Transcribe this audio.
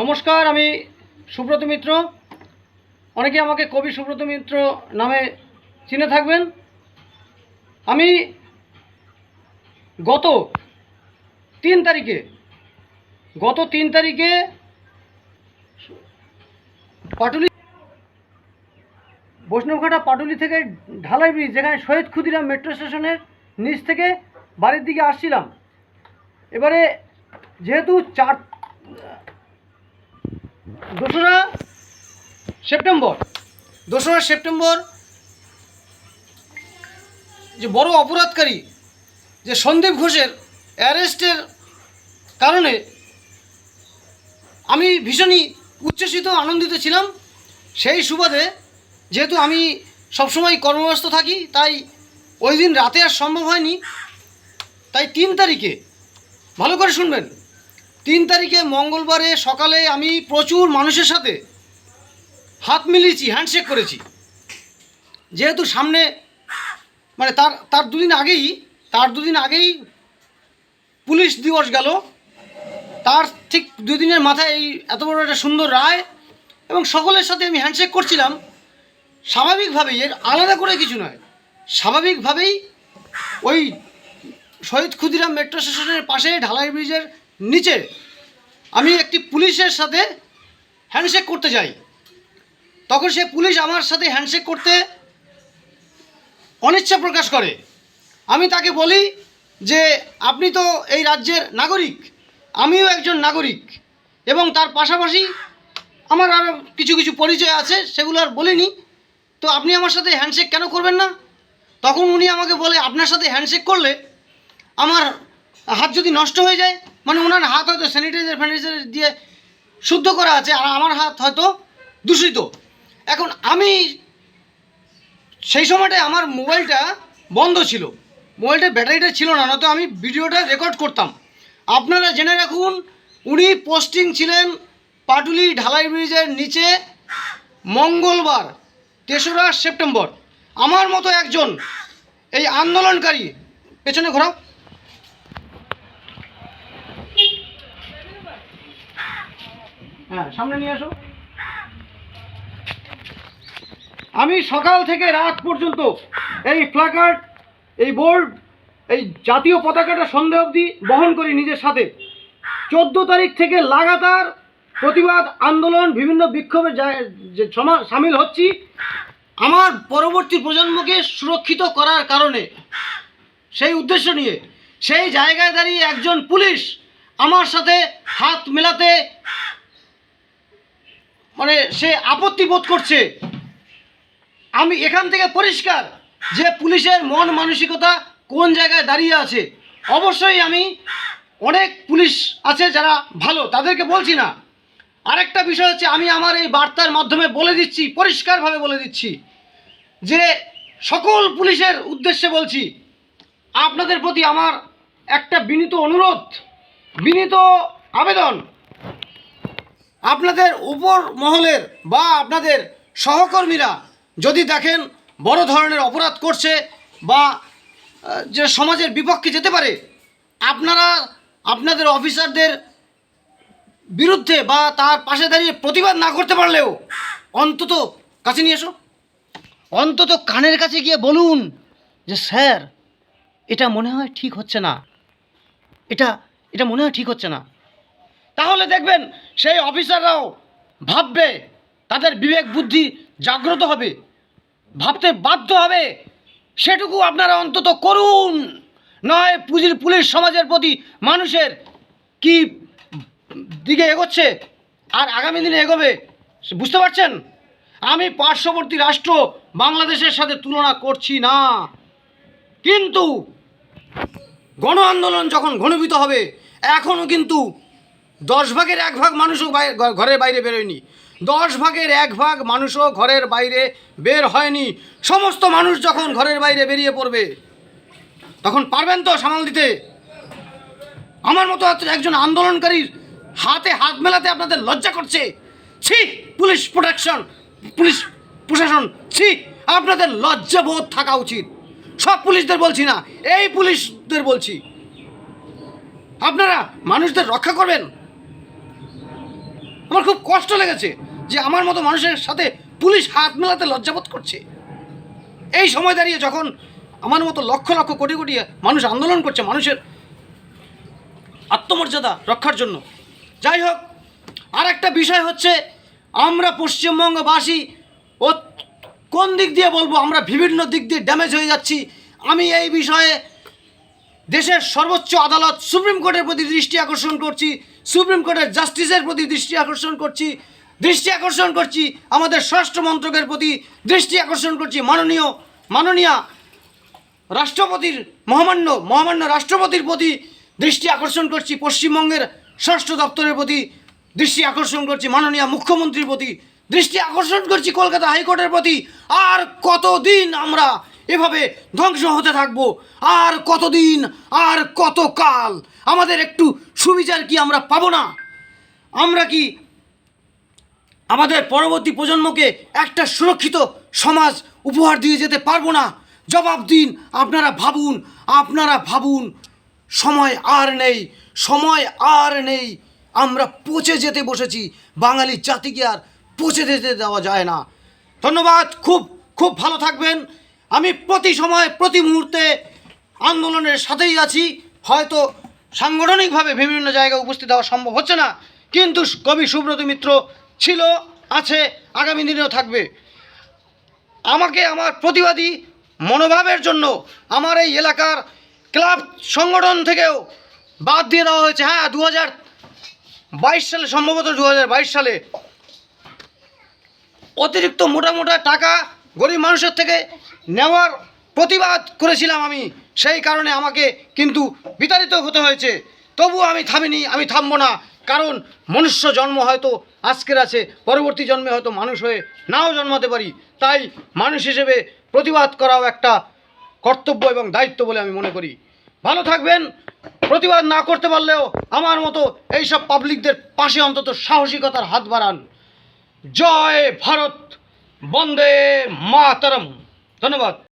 নমস্কার, আমি সুব্রত মিত্র। অনেকে আমাকে কবি সুব্রত মিত্র নামে চিনে থাকবেন। আমি গত তিন তারিখে, গত তিন তারিখে পাটুলি বৈষ্ণবঘাটা পাটুলি থেকে ঢালাই ব্রিজ যেখানে শহীদ ক্ষুদিরাম মেট্রো স্টেশনের নিচ থেকে বাড়ির দিকে আসছিলাম। এবারে যেহেতু চার দোসরা সেপ্টেম্বর। দোসরা সেপ্টেম্বর যে বড় অপরাধকারী যে সন্দীপ ঘোষের অ্যারেস্টের কারণে আমি ভীষণই উচ্ছ্বসিত, আনন্দিত ছিলাম। সেই সুবাদে যেহেতু আমি সবসময় কর্মব্যস্ত থাকি, তাই ওই দিন রাতে আর সম্ভব হয়নি। তাই তিন তারিখে, ভালো করে শুনবেন তিন তারিখে মঙ্গলবারে সকালে আমি প্রচুর মানুষের সাথে হাত মিলিয়েছি হ্যান্ডশেক করেছি। যেহেতু সামনে মানে তার তার দুদিন আগেই, তার দুদিন আগেই পুলিশ দিবস গেল। তার ঠিক দুদিনের মাথায় এই এত বড় একটা সুন্দর রায় এবং সকলের সাথে আমি হ্যান্ডশেক করছিলাম। স্বাভাবিকভাবেই, এর আলাদা করে কিছু নয়, স্বাভাবিকভাবেই ওই শহীদ ক্ষুদিরাম মেট্রো স্টেশনের পাশে, ঢালাই ব্রিজের নিচে আমি একটি পুলিশের সাথে হ্যান্ডশেক করতে যাই। তখন সে পুলিশ আমার সাথে হ্যান্ডশেক করতে অনিচ্ছা প্রকাশ করে। আমি তাকে বলি যে, আপনি তো এই রাজ্যের নাগরিক, আমিও একজন নাগরিক এবং তার পাশাপাশি আমার আরও কিছু কিছু পরিচয় আছে, সেগুলো আর বলিনি। তো আপনি আমার সাথে হ্যান্ডশেক কেন করবেন না? তখন উনি আমাকে বলে, আপনার সাথে হ্যান্ডশেক করলে আমার হাত যদি নষ্ট হয়ে যায় মানে ওনার হাত হয়তো স্যানিটাইজার ফ্যানিটাইজার দিয়ে শুদ্ধ করা আছে, আর আমার হাত হয়তো দূষিত। এখন আমি সেই সময়টায় আমার মোবাইলটা বন্ধ ছিল। মোবাইলটার ব্যাটারিটা ছিল না, নয়তো আমি ভিডিওটা রেকর্ড করতাম। আপনারা জেনে রাখুন, উনি পোস্টিং ছিলেন পাটুলি ঢালাই ব্রিজের নিচে মঙ্গলবার, তেসরা সেপ্টেম্বর। আমার মতো একজন এই আন্দোলনকারী, পেছনে ঘোরাও। হ্যাঁ সামনে নিয়ে আসো। আমি সকাল থেকে রাত পর্যন্ত এই প্ল্যাকার্ড এই বোর্ড এই জাতীয় পতাকাটা সন্ধে অবধি বহন করি নিজের সাথে। চোদ্দ তারিখ থেকে লাগাতার প্রতিবাদ, আন্দোলন, বিভিন্ন বিক্ষোভে যে সামিল হচ্ছি। আমার পরবর্তী প্রজন্মকে সুরক্ষিত করার কারণে, সেই উদ্দেশ্য নিয়ে, সেই জায়গায় দাঁড়িয়ে একজন পুলিশ আমার সাথে হাত মেলাতে মানে সে আপত্তি বোধ করছে। আমি এখান থেকে পরিষ্কার যে পুলিশের মন মানসিকতা কোন জায়গায় দাঁড়িয়ে আছে। অবশ্যই আমি অনেক পুলিশ আছে যারা ভালো, তাদেরকে বলছি না। আরেকটা বিষয় হচ্ছে, আমি আমার এই বার্তার মাধ্যমে বলে দিচ্ছি, পরিষ্কারভাবে বলে দিচ্ছি যে সকল পুলিশের উদ্দেশ্যে বলছি, আপনাদের প্রতি আমার একটা বিনীত অনুরোধ, বিনীত আবেদন। আপনাদের উপর মহলের বা আপনাদের সহকর্মীরা যদি দেখেন বড় ধরনের অপরাধ করছে বা যে সমাজের বিপক্ষে যেতে পারে, আপনারা আপনাদের অফিসারদের বিরুদ্ধে বা তার পাশে দাঁড়িয়ে প্রতিবাদ না করতে পারলেও অন্তত কাছে নিয়ে এসো। অন্তত কানের কাছে গিয়ে বলুন যে, স্যার, এটা মনে হয় ঠিক হচ্ছে না। এটা এটা মনে হয় ঠিক হচ্ছে না। তাহলে দেখবেন সেই অফিসাররাও ভাববে, তাদের বিবেক, বুদ্ধি জাগ্রত হবে, ভাবতে বাধ্য হবে, সেটুকু আপনারা অন্তত করুন। নয়, পুঁজির পুলিশ সমাজের প্রতি মানুষের কি দিকে এগোচ্ছে আর আগামী দিনে এগোবে, বুঝতে পারছেন? আমি পার্শ্ববর্তী রাষ্ট্র বাংলাদেশের সাথে তুলনা করছি না। কিন্তু গণ আন্দোলন যখন ঘনীভূত হবে এখনও কিন্তু দশ ভাগের এক ভাগ মানুষও ঘরের বাইরে বেরোয়নি। দশ ভাগের এক ভাগ মানুষও ঘরের বাইরে বের হয়নি। সমস্ত মানুষ যখন ঘরের বাইরে বেরিয়ে পড়বে, তখন পারবেন তো সামাল দিতে? আমার মতো একজন আন্দোলনকারীর হাতে হাত মেলাতে আপনাদের লজ্জা করছে? ছি, পুলিশ প্রোটেকশন, পুলিশ প্রশাসন, ছি, আপনাদের লজ্জাবোধ থাকা উচিত। সব পুলিশদের বলছি না, এই পুলিশদের বলছি। আপনারা মানুষদের রক্ষা করবেন? আমার খুব কষ্ট লেগেছে যে আমার মতো মানুষের সাথে পুলিশ হাত মেলাতে লজ্জাবোধ করছে। এই সময় দাঁড়িয়ে যখন আমার মতো লক্ষ লক্ষ কোটি কোটি মানুষ আন্দোলন করছে মানুষের আত্মমর্যাদা রক্ষার জন্য। যাই হোক আর একটা বিষয় হচ্ছে আমরা পশ্চিমবঙ্গবাসী ও কোন দিক দিয়ে বলব? আমরা বিভিন্ন দিক দিয়ে ড্যামেজ হয়ে যাচ্ছি। আমি এই বিষয়ে দেশের সর্বোচ্চ আদালত সুপ্রিম কোর্টের প্রতি দৃষ্টি আকর্ষণ করছি, সুপ্রিম কোর্টের জাস্টিসের প্রতি দৃষ্টি আকর্ষণ করছি, দৃষ্টি আকর্ষণ করছি, আমাদের স্বরাষ্ট্র মন্ত্রকের প্রতি দৃষ্টি আকর্ষণ করছি মাননীয় মাননীয় রাষ্ট্রপতির, মহামান্য মহামান্য রাষ্ট্রপতির প্রতি দৃষ্টি আকর্ষণ করছি, পশ্চিমবঙ্গের স্বরাষ্ট্র দপ্তরের প্রতি দৃষ্টি আকর্ষণ করছি, মাননীয় মুখ্যমন্ত্রীর প্রতি দৃষ্টি আকর্ষণ করছি, কলকাতা হাইকোর্টের প্রতি। আর কতদিন আমরা এভাবে ধ্বংস হতে থাকব। আর কতদিন, আর কত কাল আমাদের একটু সুবিচার কি আমরা পাবো না? আমরা কি আমাদের পরবর্তী প্রজন্মকে একটা সুরক্ষিত সমাজ উপহার দিয়ে যেতে পারব না? জবাব দিন, আপনারা ভাবুন আপনারা ভাবুন। সময় আর নেই, সময় আর নেই। আমরা পচে যেতে বসেছি। বাঙালি জাতিকে আর পচে যেতে দেওয়া যায় না। ধন্যবাদ, খুব খুব ভালো থাকবেন। আমি প্রতি সময়, প্রতি মুহূর্তে আন্দোলনের সাথেই আছি। হয়তো সাংগঠনিকভাবে বিভিন্ন জায়গায় উপস্থিত হওয়া সম্ভব হচ্ছে না, কিন্তু কবি সুব্রত মিত্র ছিল, আছে, আগামী দিনেও থাকবে। আমাকে আমার প্রতিবাদী মনোভাবের জন্য আমার এই এলাকার ক্লাব সংগঠন থেকেও বাদ দিয়ে দেওয়া হয়েছে। হ্যাঁ দু বাইশ সালে, সম্ভবত দু হাজার বাইশ সালে অতিরিক্ত মোটা মোটা টাকা গরিব মানুষের থেকে নেওয়ার প্রতিবাদ করেছিলাম আমি। সেই কারণে আমাকে কিন্তু বিতাড়িত হতে হয়েছে। তবু আমি থামিনি, আমি থামবো না। কারণ মনুষ্য জন্ম হয়তো আজকের আছে, পরবর্তী জন্মে হয়তো মানুষ হয়ে নাও জন্মাতে পারি। তাই মানুষ হিসেবে প্রতিবাদ করাও একটা কর্তব্য এবং দায়িত্ব বলে আমি মনে করি। ভালো থাকবেন, প্রতিবাদ না করতে পারলেও আমার মতো এইসব পাবলিকদের পাশে অন্তত সাহসিকতার হাত বাড়ান। জয় ভারত! বন্দে মাতরম। ধন্যবাদ।